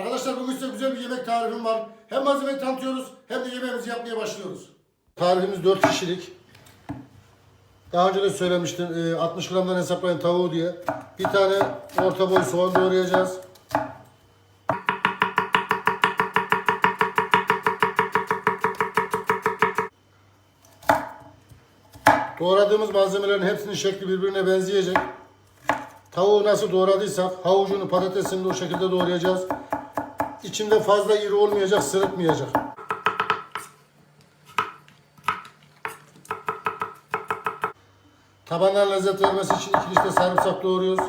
Arkadaşlar bugün size güzel bir yemek tarifim var. Hem malzemeyi tanıtıyoruz hem de yemeğimizi yapmaya başlıyoruz. Tarifimiz 4 kişilik. Daha önce de söylemiştim. e, 60 gramdan hesaplayın tavuğu diye. Bir tane orta boy soğan doğrayacağız. Doğradığımız malzemelerin hepsinin şekli birbirine benzeyecek. Tavuğu nasıl doğradıysak havucunu patatesini de o şekilde doğrayacağız. İçinde fazla iri olmayacak, sırıtmayacak. Tabanlar lezzet vermesi için iki diş de sarımsak doğruyoruz.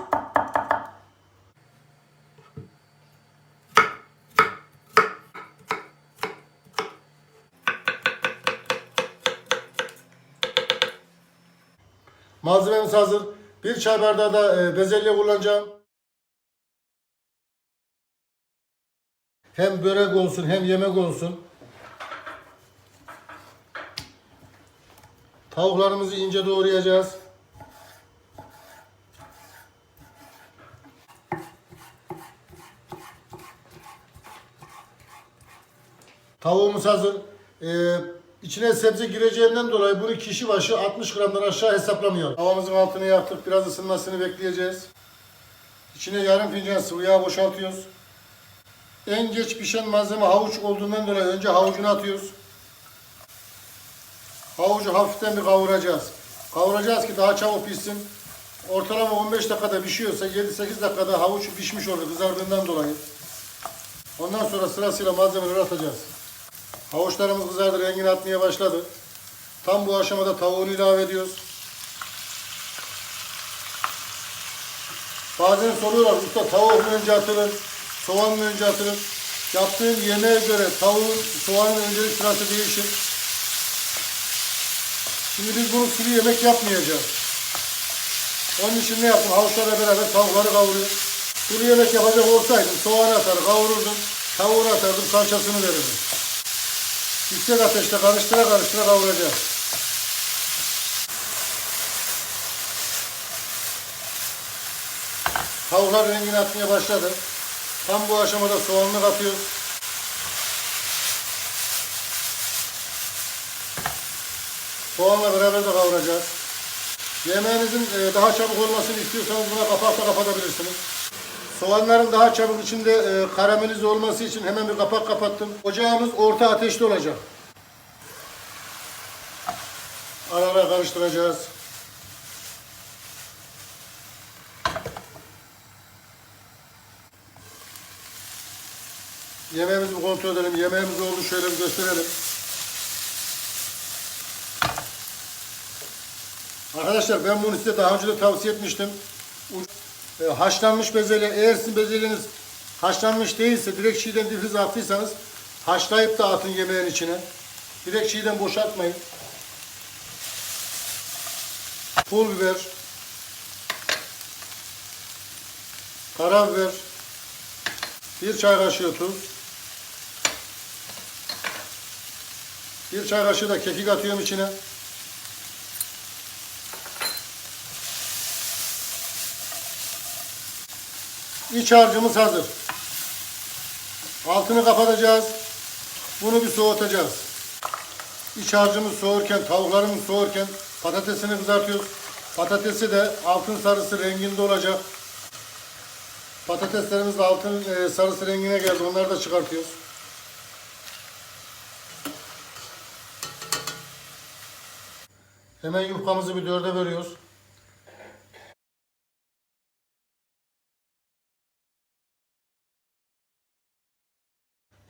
Malzememiz hazır. Bir çay bardağı da e, bezelye kullanacağım. Hem börek olsun hem yemek olsun. Tavuklarımızı ince doğrayacağız. Tavuğumuz hazır. Ee, içine sebze gireceğinden dolayı bunu kişi başı 60 gramdan aşağı hesaplamıyor. Havamızın altını yaktık. Biraz ısınmasını bekleyeceğiz. İçine yarım fincan sıvı yağ boşaltıyoruz. En geç pişen malzeme havuç olduğundan dolayı önce havucunu atıyoruz. Havucu hafiften bir kavuracağız. Kavuracağız ki daha çabuk pişsin. Ortalama 15 dakikada pişiyorsa 7-8 dakikada havuç pişmiş olur kızardığından dolayı. Ondan sonra sırasıyla malzemeleri atacağız. Havuçlarımız kızardı, rengini atmaya başladı. Tam bu aşamada tavuğunu ilave ediyoruz. Bazen soruyorlar usta tavuk mu önce atılır, soğan mı önce atılır? Yaptığın yemeğe göre tavuğun, soğanın öncelik sırası değişir. Şimdi biz bunu sulu yemek yapmayacağız. Onun için ne yaptım? Havuçlarla beraber tavukları kavuruyorum. Sulu yemek yapacak olsaydım soğanı atar, kavururdum, tavuğunu atardım, salçasını verirdim. Yüksek ateşte karıştıra karıştıra kavuracağız. Tavuklar rengini atmaya başladı. Tam bu aşamada soğanını katıyoruz. Soğanla beraber de kavuracağız. Yemeğinizin e, daha çabuk olmasını istiyorsanız buna kapak da kapatabilirsiniz. Soğanların daha çabuk içinde e, karamelize olması için hemen bir kapak kapattım. Ocağımız orta ateşte olacak. Ara karıştıracağız. Yemeğimizi kontrol edelim. Yemeğimiz oldu şöyle bir gösterelim. Arkadaşlar ben bunu size daha önce de tavsiye etmiştim. E, haşlanmış bezelye, eğer sizin bezelyeniz haşlanmış değilse direkt çiğden difrize attıysanız haşlayıp da atın yemeğin içine. Direkt çiğden boşaltmayın. Pul biber, karabiber, bir çay kaşığı tuz, bir çay kaşığı da kekik atıyorum içine. İç harcımız hazır. Altını kapatacağız. Bunu bir soğutacağız. İç harcımız soğurken, tavuklarımız soğurken patatesini kızartıyoruz. Patatesi de altın sarısı renginde olacak. Patateslerimiz de altın e, sarısı rengine geldi. Onları da çıkartıyoruz. Hemen yufkamızı bir dörde bölüyoruz.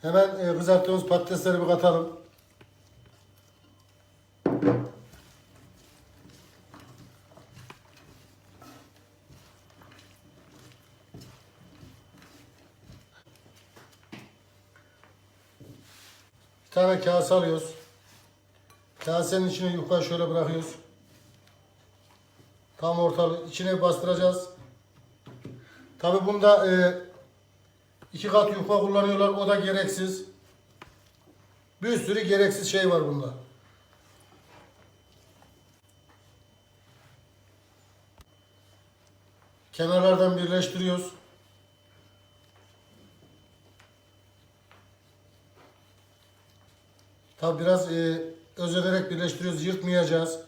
Hemen e, kızarttığımız patatesleri bir katalım. Bir tane kase alıyoruz. Kasenin içine yukarı şöyle bırakıyoruz. Tam ortalı içine bastıracağız. Tabi bunda e, iki kat yufka kullanıyorlar. O da gereksiz. Bir sürü gereksiz şey var bunda. Kenarlardan birleştiriyoruz. Tabi biraz e, özenerek birleştiriyoruz. Yırtmayacağız.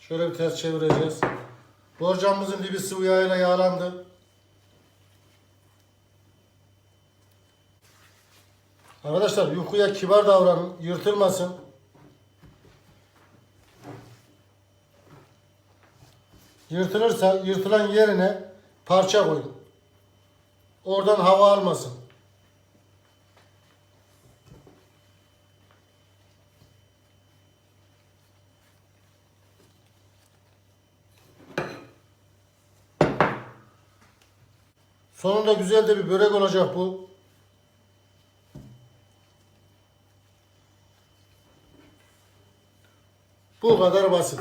Şöyle bir ters çevireceğiz. Borcamımızın dibi sıvı yağıyla yağlandı. Arkadaşlar yufkaya kibar davranın. Yırtılmasın. Yırtılırsa yırtılan yerine parça koyun. Oradan hava almasın. Sonunda güzel de bir börek olacak bu. Bu kadar basit.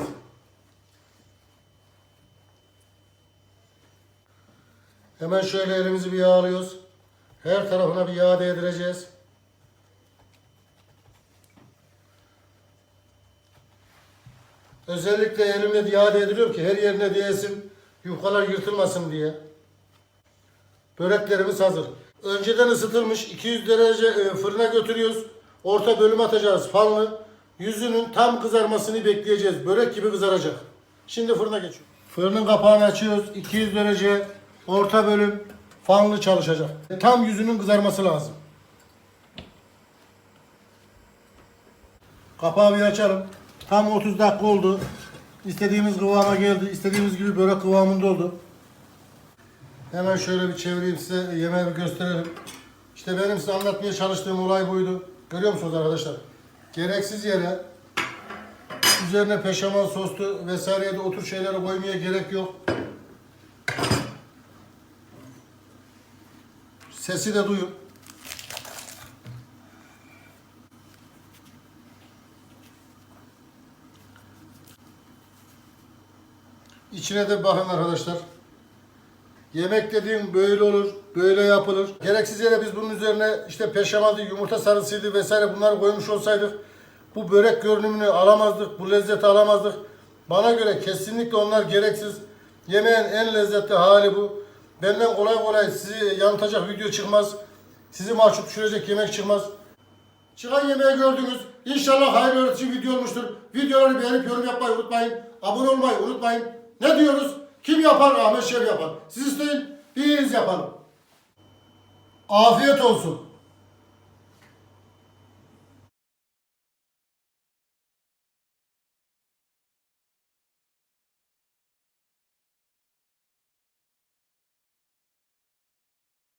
Hemen şöyle elimizi bir yağlıyoruz. Her tarafına bir yağ değdireceğiz. Özellikle elimle yağ değdiriyorum ki her yerine değsin, yufkalar yırtılmasın diye. Böreklerimiz hazır. Önceden ısıtılmış 200 derece e, fırına götürüyoruz. Orta bölüm atacağız fanlı. Yüzünün tam kızarmasını bekleyeceğiz. Börek gibi kızaracak. Şimdi fırına geçiyor. Fırının kapağını açıyoruz. 200 derece orta bölüm fanlı çalışacak. Tam yüzünün kızarması lazım. Kapağı bir açalım. Tam 30 dakika oldu. İstediğimiz kıvama geldi. İstediğimiz gibi börek kıvamında oldu. Hemen şöyle bir çevireyim size yemeği bir gösterelim. İşte benim size anlatmaya çalıştığım olay buydu. Görüyor musunuz arkadaşlar? Gereksiz yere üzerine peşamal soslu vesaireye de otur şeyleri koymaya gerek yok. Sesi de duyun. İçine de bakın arkadaşlar. Yemek dediğim böyle olur, böyle yapılır. Gereksiz yere biz bunun üzerine işte peşamaldı, yumurta sarısıydı vesaire bunları koymuş olsaydık bu börek görünümünü alamazdık, bu lezzeti alamazdık. Bana göre kesinlikle onlar gereksiz. Yemeğin en lezzetli hali bu. Benden kolay kolay sizi yanıltacak video çıkmaz. Sizi mahcup düşürecek yemek çıkmaz. Çıkan yemeği gördünüz. İnşallah hayırlı öğretici video olmuştur. Videoları beğenip yorum yapmayı unutmayın. Abone olmayı unutmayın. Ne diyoruz? Kim yapar? Ahmet Şef yapar. Siz isteyin, biz yapalım. Afiyet olsun.